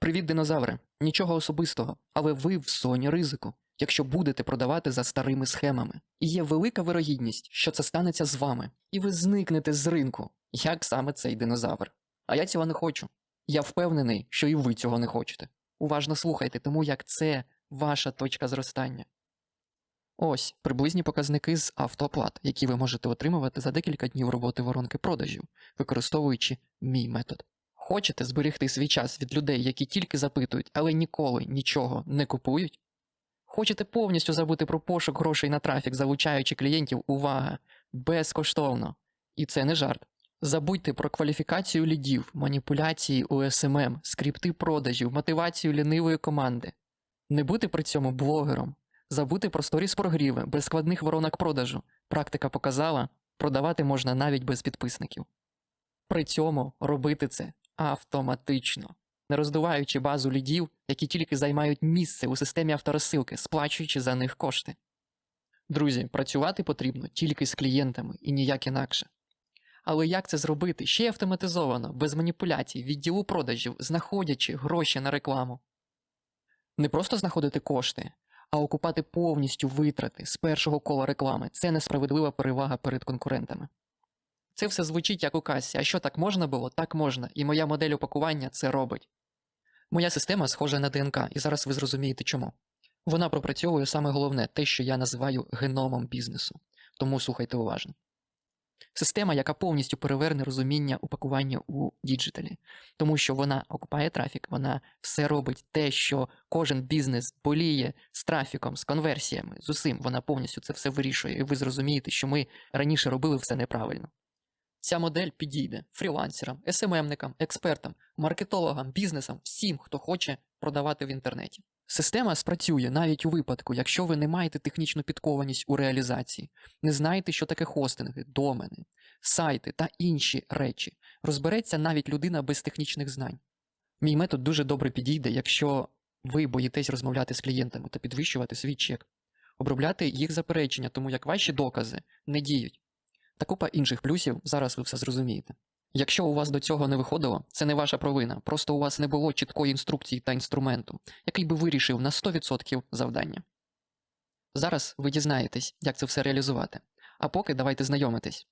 Привіт, динозаври! Нічого особистого, але ви в зоні ризику, якщо будете продавати за старими схемами. І є велика вирогідність, що це станеться з вами, і ви зникнете з ринку, як саме цей динозавр. А я цього не хочу. Я впевнений, що і ви цього не хочете. Уважно слухайте, тому як це ваша точка зростання. Ось приблизні показники з автооплат, які ви можете отримувати за декілька днів роботи воронки продажів, використовуючи мій метод. Хочете зберегти свій час від людей, які тільки запитують, але ніколи нічого не купують? Хочете повністю забути про пошук грошей на трафік, залучаючи клієнтів, увага, безкоштовно. І це не жарт. Забудьте про кваліфікацію лідів, маніпуляції у СММ, скрипти продажів, мотивацію лінивої команди. Не бути при цьому блогером, забути про сторіс прогріви, без складних воронок продажу. Практика показала, продавати можна навіть без підписників. При цьому робити це автоматично, не роздуваючи базу лідів, які тільки займають місце у системі авторозсилки, сплачуючи за них кошти. Друзі, працювати потрібно тільки з клієнтами і ніяк інакше. Але як це зробити ще й автоматизовано, без маніпуляцій, відділу продажів, знаходячи гроші на рекламу? Не просто знаходити кошти, а окупати повністю витрати з першого кола реклами це несправедлива перевага перед конкурентами. Це все звучить як у касі, а що так можна було, так можна, і моя модель упакування це робить. Моя система схожа на ДНК, і зараз ви зрозумієте чому. Вона пропрацьовує саме головне те, що я називаю геномом бізнесу, тому слухайте уважно. Система, яка повністю переверне розуміння упакування у діджиталі, тому що вона окупає трафік, вона все робить те, що кожен бізнес боліє з трафіком, з конверсіями, з усім. Вона повністю це все вирішує, і ви зрозумієте, що ми раніше робили все неправильно. Ця модель підійде фрілансерам, СММникам, експертам, маркетологам, бізнесам, всім, хто хоче продавати в інтернеті. Система спрацює навіть у випадку, якщо ви не маєте технічну підкованість у реалізації, не знаєте, що таке хостинги, домени, сайти та інші речі. Розбереться навіть людина без технічних знань. Мій метод дуже добре підійде, якщо ви боїтесь розмовляти з клієнтами та підвищувати свій чек, обробляти їх заперечення, тому як ваші докази не діють. Та купа інших плюсів, зараз ви все зрозумієте. Якщо у вас до цього не виходило, це не ваша провина, просто у вас не було чіткої інструкції та інструменту, який би вирішив на 100% завдання. Зараз ви дізнаєтесь, як це все реалізувати. А поки давайте знайомитись.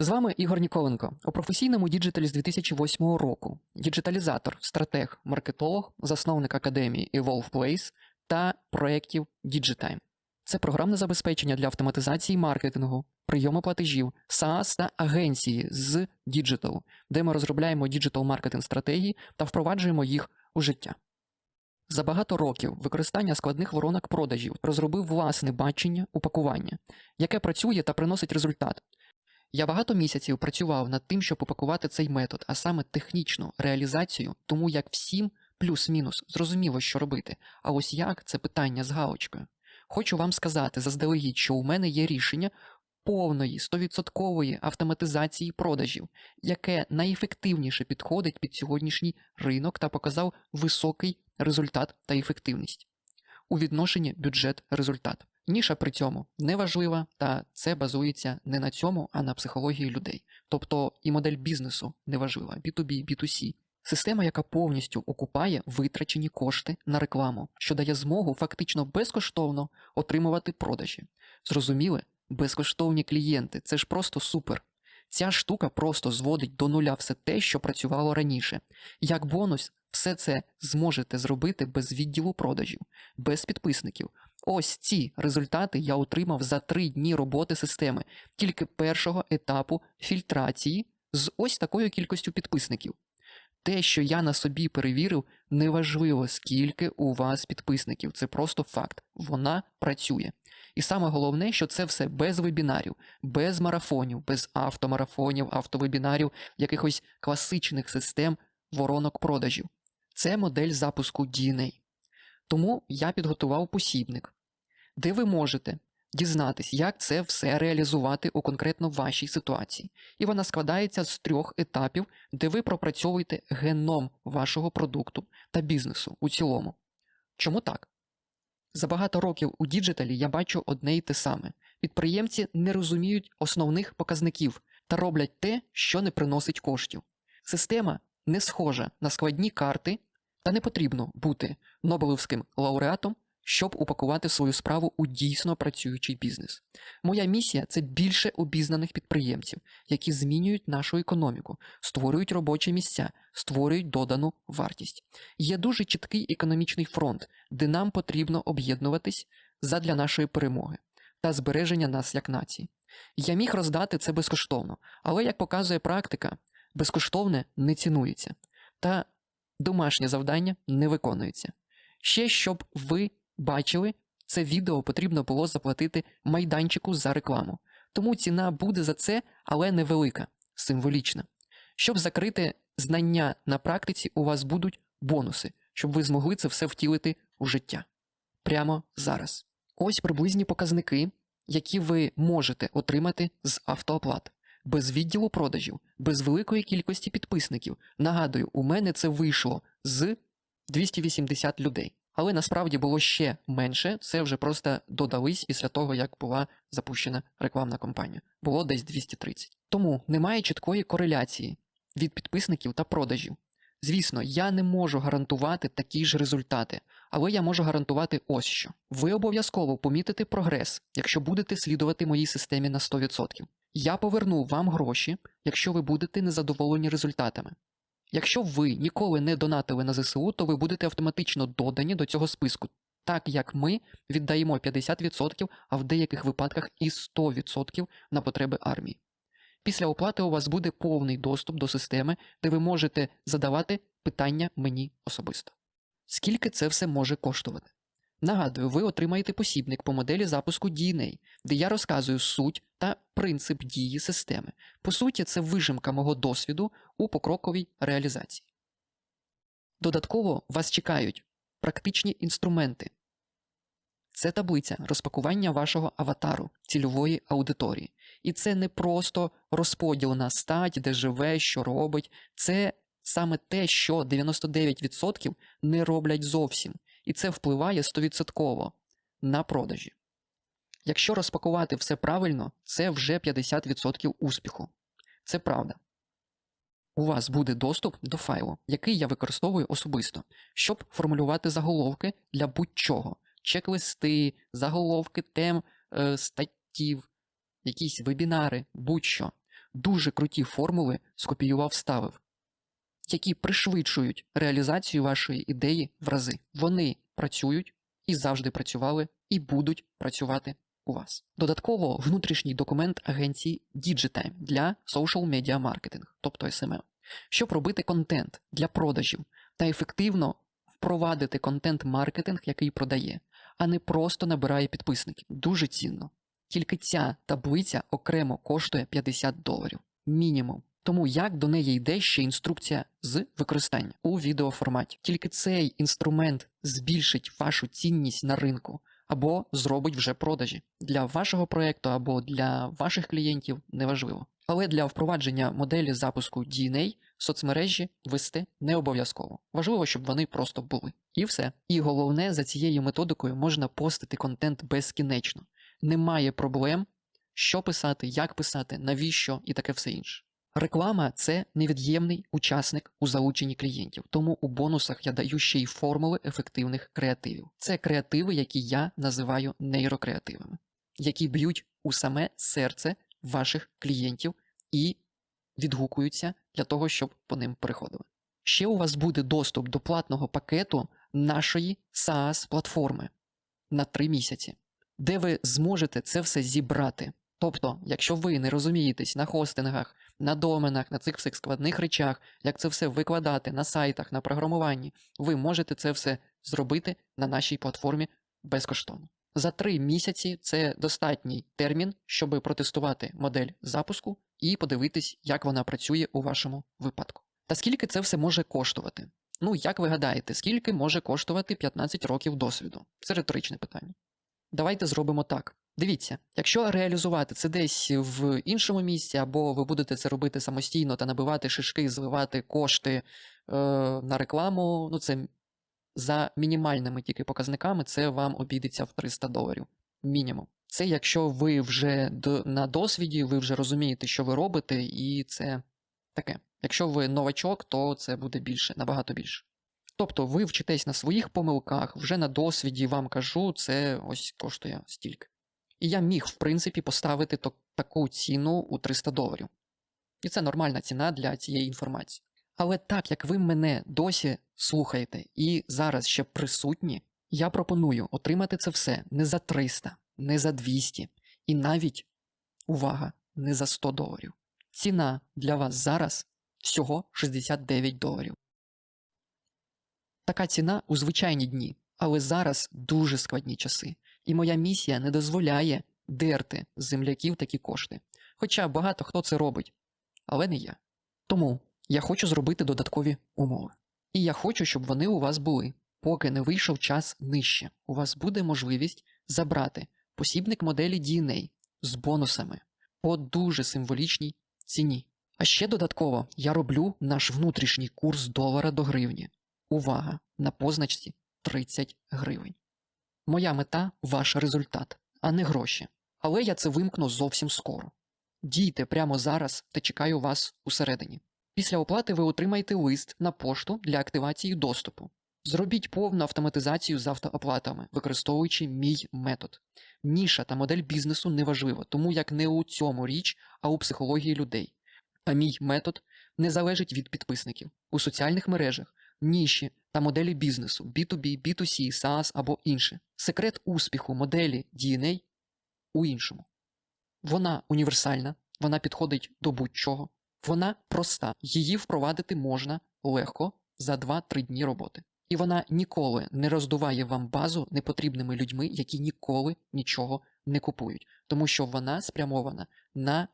З вами Ігор Ніколенко у професійному діджиталі з 2008 року, діджиталізатор, стратег, маркетолог, засновник академії Evolve Place та проєктів DigiTime. Це програмне забезпечення для автоматизації маркетингу, прийому платежів, SaaS та агенції з діджиталу, де ми розробляємо діджитал-маркетинг стратегії та впроваджуємо їх у життя. За багато років використання складних воронок продажів розробив власне бачення упакування, яке працює та приносить результат. Я багато місяців працював над тим, щоб упакувати цей метод, а саме технічну реалізацію, тому як всім плюс-мінус зрозуміло, що робити. А ось як це питання з галочкою. Хочу вам сказати заздалегідь, що у мене є рішення повної 100% автоматизації продажів, яке найефективніше підходить під сьогоднішній ринок та показав високий результат та ефективність у відношенні бюджет-результат. Ніша при цьому неважлива, та це базується не на цьому, а на психології людей. Тобто і модель бізнесу неважлива, B2B, B2C. Система, яка повністю окупає витрачені кошти на рекламу, що дає змогу фактично безкоштовно отримувати продажі. Зрозуміли? Безкоштовні клієнти це ж просто супер. Ця штука просто зводить до нуля все те, що працювало раніше. Як бонус, все це зможете зробити без відділу продажів, без підписників. Ось ці результати я отримав за три дні роботи системи, тільки першого етапу фільтрації з ось такою кількістю підписників. Те, що я на собі перевірив, неважливо, скільки у вас підписників, це просто факт. Вона працює. І саме головне, що це все без вебінарів, без марафонів, без автомарафонів, автовебінарів, якихось класичних систем воронок продажів. Це модель запуску DNA. Тому я підготував посібник, де ви можете дізнатись, як це все реалізувати у конкретно вашій ситуації. І вона складається з трьох етапів, де ви пропрацьовуєте геном вашого продукту та бізнесу у цілому. Чому так? За багато років у діджиталі я бачу одне й те саме: підприємці не розуміють основних показників та роблять те, що не приносить коштів. Система не схожа на складні карти Та не потрібно бути Нобелевським лауреатом, щоб упакувати свою справу у дійсно працюючий бізнес. Моя місія це більше обізнаних підприємців, які змінюють нашу економіку, створюють робочі місця, створюють додану вартість. Є дуже чіткий економічний фронт, де нам потрібно об'єднуватись задля нашої перемоги та збереження нас як нації. Я міг роздати це безкоштовно, але як показує практика, безкоштовне не цінується, та домашнє завдання не виконується. Ще щоб ви бачили, це відео потрібно було заплатити майданчику за рекламу. Тому ціна буде за це, але невелика, символічна. Щоб закрити знання на практиці, у вас будуть бонуси, щоб ви змогли це все втілити у життя. Прямо зараз. Ось приблизні показники, які ви можете отримати з автооплат. Без відділу продажів, без великої кількості підписників. Нагадую, у мене це вийшло з 280 людей. Але насправді було ще менше, це вже просто додались після того, як була запущена рекламна кампанія. Було десь 230. Тому немає чіткої кореляції від підписників та продажів. Звісно, я не можу гарантувати такі ж результати, але я можу гарантувати ось що. Ви обов'язково помітите прогрес, якщо будете слідувати моїй системі на 100%. Я поверну вам гроші, якщо ви будете незадоволені результатами. Якщо ви ніколи не донатили на ЗСУ, то ви будете автоматично додані до цього списку, так як ми віддаємо 50%, а в деяких випадках і 100% на потреби армії. Після оплати у вас буде повний доступ до системи, де ви можете задавати питання мені особисто. Скільки це все може коштувати? Нагадую, ви отримаєте посібник по моделі запуску DNA, де я розказую суть та принцип дії системи. По суті, це вижимка мого досвіду у покроковій реалізації. Додатково вас чекають практичні інструменти. Це таблиця розпакування вашого аватару, цільової аудиторії. І це не просто розподіл на стать, де живе, що робить. Це саме те, що 99% не роблять зовсім. І це впливає 100% на продажі. Якщо розпакувати все правильно, це вже 50% успіху. Це правда. У вас буде доступ до файлу, який я використовую особисто, щоб формулювати заголовки для будь-чого. Чек-листи, заголовки тем е, статтів, якісь вебінари, будь-що. Дуже круті формули скопіював, вставив, які пришвидшують реалізацію вашої ідеї в рази. Вони працюють і завжди працювали, і будуть працювати у вас. Додатково внутрішній документ агенції Digitime для social media marketing, тобто SMM, щоб робити контент для продажів та ефективно впровадити контент-маркетинг, який продає, а не просто набирає підписників. Дуже цінно. Тільки ця таблиця окремо коштує 50 доларів. Мінімум. Тому як до неї йде ще інструкція з використання у відеоформаті. Тільки цей інструмент збільшить вашу цінність на ринку або зробить вже продажі для вашого проєкту або для ваших клієнтів неважливо. Але для впровадження моделі запуску DNA соцмережі вести не обов'язково. Важливо, щоб вони просто були. І все. І головне, за цією методикою можна постити контент безкінечно. Немає проблем, що писати, як писати, навіщо і таке все інше. Реклама це невід'ємний учасник у залученні клієнтів, тому у бонусах я даю ще й формули ефективних креативів. Це креативи, які я називаю нейрокреативами, які б'ють у саме серце ваших клієнтів і відгукуються для того, щоб по ним переходили. Ще у вас буде доступ до платного пакету нашої SaaS платформи на 3 місяці, де ви зможете це все зібрати. Тобто, якщо ви не розумієтесь на хостингах, на доменах, на цих всіх складних речах, як це все викладати на сайтах, на програмуванні, ви можете це все зробити на нашій платформі безкоштовно. За три місяці це достатній термін, щоб протестувати модель запуску і подивитись, як вона працює у вашому випадку. Та скільки це все може коштувати? Ну, як ви гадаєте, скільки може коштувати 15 років досвіду? Це риторичне питання. Давайте зробимо так. Дивіться, якщо реалізувати це десь в іншому місці, або ви будете це робити самостійно та набивати шишки, зливати кошти е, на рекламу, ну це за мінімальними тільки показниками, це вам обійдеться в 300 доларів. Мінімум. Це якщо ви вже на досвіді, ви вже розумієте, що ви робите, і це таке. Якщо ви новачок, то це буде більше, набагато більше. Тобто ви вчитесь на своїх помилках, вже на досвіді вам кажу, це ось коштує стільки. І я міг, в принципі, поставити таку ціну у 300 доларів. І це нормальна ціна для цієї інформації. Але так як ви мене досі слухаєте і зараз ще присутні, я пропоную отримати це все не за 300, не за 200 і навіть, увага, не за 100 доларів. Ціна для вас зараз всього 69 доларів. Така ціна у звичайні дні, але зараз дуже складні часи, і моя місія не дозволяє дерти з земляків такі кошти. Хоча багато хто це робить, але не я. Тому я хочу зробити додаткові умови. І я хочу, щоб вони у вас були. Поки не вийшов час нижче, у вас буде можливість забрати посібник моделі DNA з бонусами по дуже символічній ціні. А ще додатково я роблю наш внутрішній курс долара до гривні. Увага! На позначці 30 гривень. Моя мета ваш результат, а не гроші. Але я це вимкну зовсім скоро. Дійте прямо зараз та чекаю вас усередині. Після оплати ви отримаєте лист на пошту для активації доступу. Зробіть повну автоматизацію з автооплатами, використовуючи мій метод. Ніша та модель бізнесу не важлива, тому як не у цьому річ, а у психології людей. А мій метод не залежить від підписників. У соціальних мережах, ніші та моделі бізнесу B2B, B2C, SaaS або інше. Секрет успіху моделі DNA у іншому. Вона універсальна, вона підходить до будь-чого, вона проста, її впровадити можна легко за 2-3 дні роботи. І вона ніколи не роздуває вам базу непотрібними людьми, які ніколи нічого не купують, тому що вона спрямована на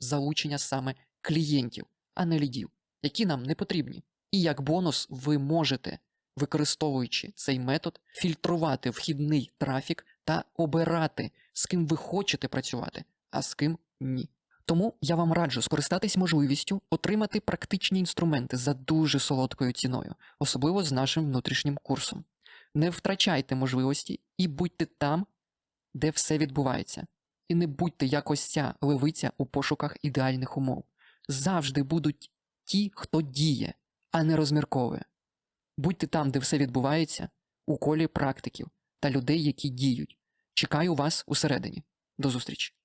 залучення саме клієнтів, а не лідів, які нам не потрібні. І як бонус ви можете, використовуючи цей метод, фільтрувати вхідний трафік та обирати, з ким ви хочете працювати, а з ким ні. Тому я вам раджу скористатись можливістю отримати практичні інструменти за дуже солодкою ціною, особливо з нашим внутрішнім курсом. Не втрачайте можливості і будьте там, де все відбувається. І не будьте як ось ця левиця у пошуках ідеальних умов. Завжди будуть ті, хто діє, а не розмірковує. Будьте там, де все відбувається, у колі практиків та людей, які діють. Чекаю вас усередині. До зустрічі!